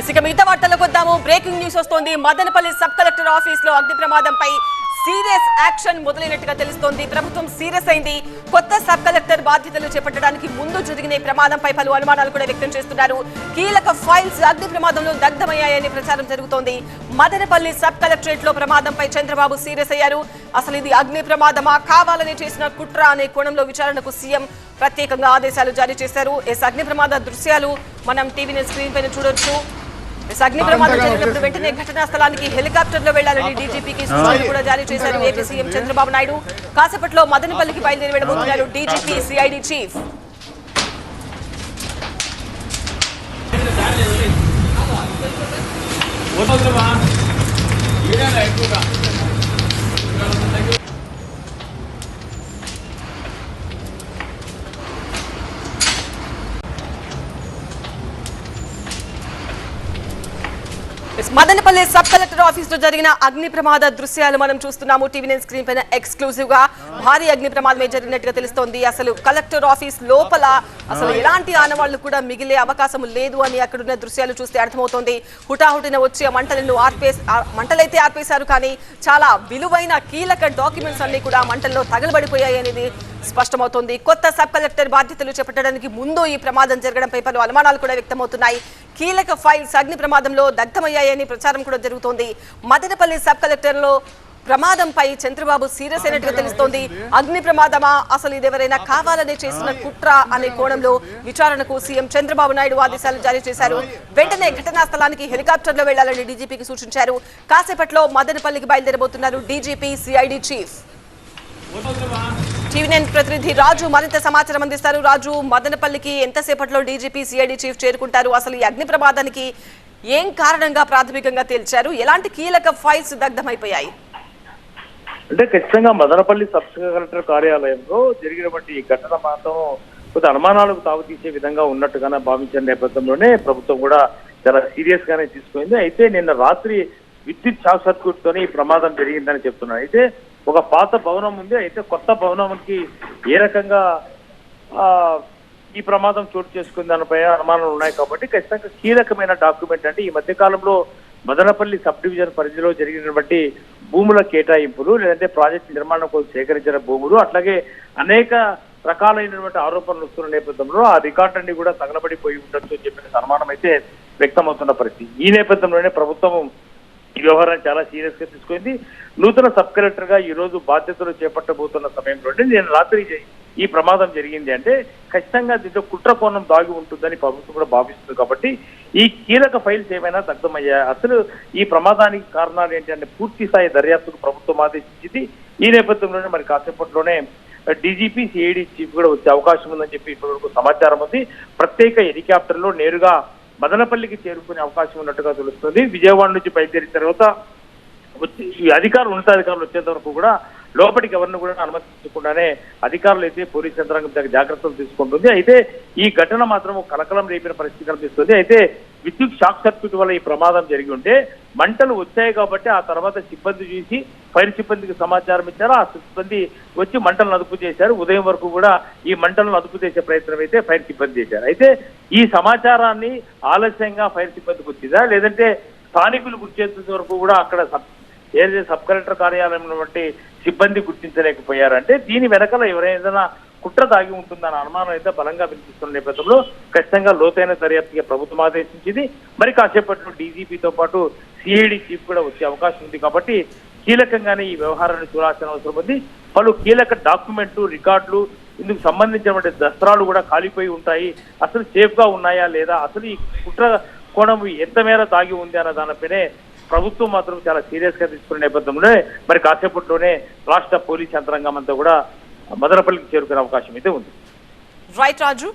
ఇక మిగతా వార్తలకు వద్దాము బ్రేకింగ్ న్యూస్ వస్తోంది. మదనపల్లి సబ్ కలెక్టర్ ఆఫీస్లో అగ్ని ప్రమాదంపై సీరియస్ యాక్షన్ మొదలైనట్టుగా తెలుస్తోంది. ప్రభుత్వం సీరియస్ అయింది. కొత్త సబ్ కలెక్టర్ బాధ్యతలు చేపట్టడానికి ముందు జరిగిన ప్రమాదంపై పలు అనుమానాలు కూడా వ్యక్తం చేస్తున్నారు. కీలక ఫైల్స్ అగ్ని ప్రమాదంలో దగ్ధమయ్యాయని ప్రచారం జరుగుతోంది. మదనపల్లి సబ్ కలెక్టరేట్లో ప్రమాదంపై చంద్రబాబు సీరియస్ అయ్యారు. అసలు ఇది అగ్ని ప్రమాదమా? కావాలని చేసిన కుట్ర అనే కోణంలో విచారణకు సీఎం ప్రత్యేకంగా ఆదేశాలు జారీ చేశారు. ఎస్ అగ్ని ప్రమాద దృశ్యాలు మనం టీవీ స్క్రీన్ పైన చూడొచ్చు. ఎస్ అగ్ని ప్రమాదం జరిగినప్పుడు వెంటనే ఘటనా స్థలానికి హెలికాప్టర్లో వెళ్ళాలని డీజీపీకి సూచనలు కూడా జారీ చేశారు ఏపీ సీఎం చంద్రబాబు నాయుడు. కాసేపట్లో మదనపల్లికి బయలుదేరి వెళ్ళబోతున్నారు DGP CID chief. Yes, Madanapalle sub collector ఆఫీస్లో జరిగిన అగ్ని ప్రమాద దృశ్యాలు మనం చూస్తున్నాము. టీవీ నైన్ స్క్రీన్ పైన ఎక్స్క్లూజివ్గా భారీ అగ్ని ప్రమాదమే జరిగినట్టుగా తెలుస్తోంది. అసలు కలెక్టర్ ఆఫీస్ లోపల అసలు ఎలాంటి ఆనవాళ్ళు కూడా మిగిలే అవకాశం లేదు అని అక్కడున్న దృశ్యాలు చూస్తే అర్థమవుతోంది. హుటాహుటిన వచ్చి ఆ మంటలను ఆర్పేసి ఆ మంటలైతే ఆర్పేశారు కానీ చాలా విలువైన కీలక డాక్యుమెంట్స్ అన్ని కూడా మంటల్లో తగలబడిపోయాయి అనేది స్పష్టమవుతోంది. కొత్త సబ్ కలెక్టర్ బాధ్యతలు చేపట్టడానికి ముందు ఈ ప్రమాదం జరగడంపై పలు అనుమానాలు కూడా వ్యక్తమవుతున్నాయి. కీలక ఫైల్స్ అగ్ని ప్రమాదంలో దగ్ధమయ్యాయని ప్రచారం కూడా జరుగుతోంది. మదనపల్లి సబ్ కలెక్టర్లో ప్రమాదంపై చంద్రబాబు సీరియస్ అయినట్టుగా తెలుస్తోంది. అగ్ని ప్రమాదమా? అసలు ఇది ఎవరైనా కావాలని చేసిన కుట్ర అనే కోణంలో విచారణకు సీఎం చంద్రబాబు నాయుడు ఆదేశాలు జారీ చేశారు. వెంటనే ఘటనా స్థలానికి హెలికాప్టర్లో వెళ్ళాలని డీజీపీకి సూచించారు. కాసేపట్లో మదనపల్లికి బయలుదేరబోతున్నారు DGP CID chief. TV nine ప్రతినిధి రాజు మరింత సమాచారం అందిస్తారు. రాజు మదనపల్లికి ఎంతసేపట్లో డీజీపీ సిఐడి చీఫ్ చేరుకుంటారు? అసలు ఈ అగ్ని ప్రమాదానికి ఏం కారణంగా ప్రాథమికంగా తేల్చారు? ఎలాంటి కీలక ఫైల్స్ దగ్ధమైపోయాయి? అంటే ఖచ్చితంగా మదనపల్లి సబ్ కలెక్టర్ కార్యాలయంలో జరిగినటువంటి ఈ ఘటన మాత్రం కొద్ది అనుమానాలకు తాగుతీసే విధంగా ఉన్నట్టుగానే భావించిన నేపథ్యంలోనే ప్రభుత్వం కూడా చాలా సీరియస్ గానే తీసుకుంది. అయితే నిన్న రాత్రి విద్యుత్ షాక్ సర్క్యూట్ తోనే ఈ ప్రమాదం జరిగిందని చెప్తున్నారు. అయితే ఒక పాత భవనం ఉంది. అయితే కొత్త భవనంకి ఏ రకంగా ఈ ప్రమాదం చోటు చేసుకున్న దానిపై అనుమానాలు ఉన్నాయి కాబట్టి ఖచ్చితంగా కీలకమైన డాక్యుమెంట్ అంటే ఈ మధ్య కాలంలో మదనపల్లి సబ్ డివిజన్ పరిధిలో జరిగినటువంటి భూముల కేటాయింపులు లేదంటే ప్రాజెక్టు నిర్మాణం కోసం సేకరించిన భూములు అట్లాగే అనేక రకాలైనటువంటి ఆరోపణలు వస్తున్న నేపథ్యంలో ఆ రికార్డ్ అన్ని కూడా తగలబడిపోయి ఉండొచ్చు అని చెప్పిన అనుమానం అయితే వ్యక్తమవుతున్న పరిస్థితి. ఈ నేపథ్యంలోనే ప్రభుత్వం వ్యవహారాన్ని చాలా సీరియస్గా తీసుకుంది. నూతన సబ్ కలెక్టర్గా ఈ రోజు బాధ్యతలు చేపట్టబోతున్న సమయంలోనే నేను రాత్రి ఈ ప్రమాదం జరిగింది అంటే ఖచ్చితంగా దీంట్లో కుట్ర కోణం దాగి ఉంటుందని ప్రభుత్వం కూడా భావిస్తుంది కాబట్టి ఈ కీలక ఫైల్స్ ఏమైనా దగ్ధమయ్యాయి అసలు ఈ ప్రమాదానికి కారణాలు ఏంటి అంటే పూర్తి స్థాయి దర్యాప్తుకు ప్రభుత్వం ఆదేశించింది. ఈ నేపథ్యంలోనే మరి కాసేపట్లోనే డీజీపీ సిఐడి చీఫ్ కూడా వచ్చే అవకాశం ఉందని చెప్పి ఇప్పటివరకు సమాచారం ఉంది. ప్రత్యేక హెలికాప్టర్లో నేరుగా మదనపల్లికి చేరుకునే అవకాశం ఉన్నట్టుగా తెలుస్తుంది. విజయవాడ నుంచి బయలుదేరిన తర్వాత వచ్చి ఈ అధికారులు ఉన్నతాధికారులు వచ్చేంత వరకు కూడా లోపలికి ఎవరిని కూడా అనుమతించకుండానే అధికారులు అయితే పోలీస్ యంత్రాంగం జాగ్రత్తలు తీసుకుంటుంది. అయితే ఈ ఘటన మాత్రం కలకలం రేపిన పరిస్థితి కనిపిస్తుంది. అయితే విద్యుత్ షాక్ సర్క్యూట్ వల్ల ఈ ప్రమాదం జరిగి ఉంటే మంటలు వచ్చాయి కాబట్టి ఆ తర్వాత సిబ్బంది చూసి ఫైర్ సిబ్బందికి సమాచారం ఇచ్చారు. ఆ సిబ్బంది వచ్చి మంటలను అదుపు చేశారు. ఉదయం వరకు కూడా ఈ మంటలను అదుపు చేసే ప్రయత్నం అయితే ఫైర్ సిబ్బంది చేశారు. అయితే ఈ సమాచారాన్ని ఆలస్యంగా ఫైర్ సిబ్బందికి వచ్చిందా? లేదంటే స్థానికులు గుర్తించేంత వరకు కూడా అక్కడ సబ్ ఏదైతే సబ్ కలెక్టర్ కార్యాలయంలో వంటి సిబ్బంది గుర్తించలేకపోయారంటే దీని వెనకాల ఎవరైనా కుట్ర దాగి ఉంటుందన్న అనుమానం అయితే బలంగా వినిపిస్తున్న నేపథ్యంలో ఖచ్చితంగా లోతైన దర్యాప్తుగా ప్రభుత్వం ఆదేశించింది. మరి కాసేపట్లో డీజీపీతో పాటు సిఐడి చీఫ్ కూడా వచ్చే అవకాశం ఉంది కాబట్టి కీలకంగానే ఈ వ్యవహారాన్ని చూడాల్సిన అవసరం ఉంది. పలు కీలక డాక్యుమెంట్లు రికార్డులు ఇందుకు సంబంధించినటువంటి దస్త్రాలు కూడా కాలిపోయి ఉంటాయి. అసలు సేఫ్గా ఉన్నాయా లేదా? అసలు ఈ కుట్ర కోణం ఎంత మేర తాగి ఉంది అన్న దానిపైనే ప్రభుత్వం మాత్రం చాలా సీరియస్గా తీసుకున్న నేపథ్యంలో మరి కాసేపట్లోనే రాష్ట్ర పోలీస్ యంత్రాంగం అంతా కూడా మదనపల్లికి చేరుకునే అవకాశం అయితే ఉంది. రైట్ రాజు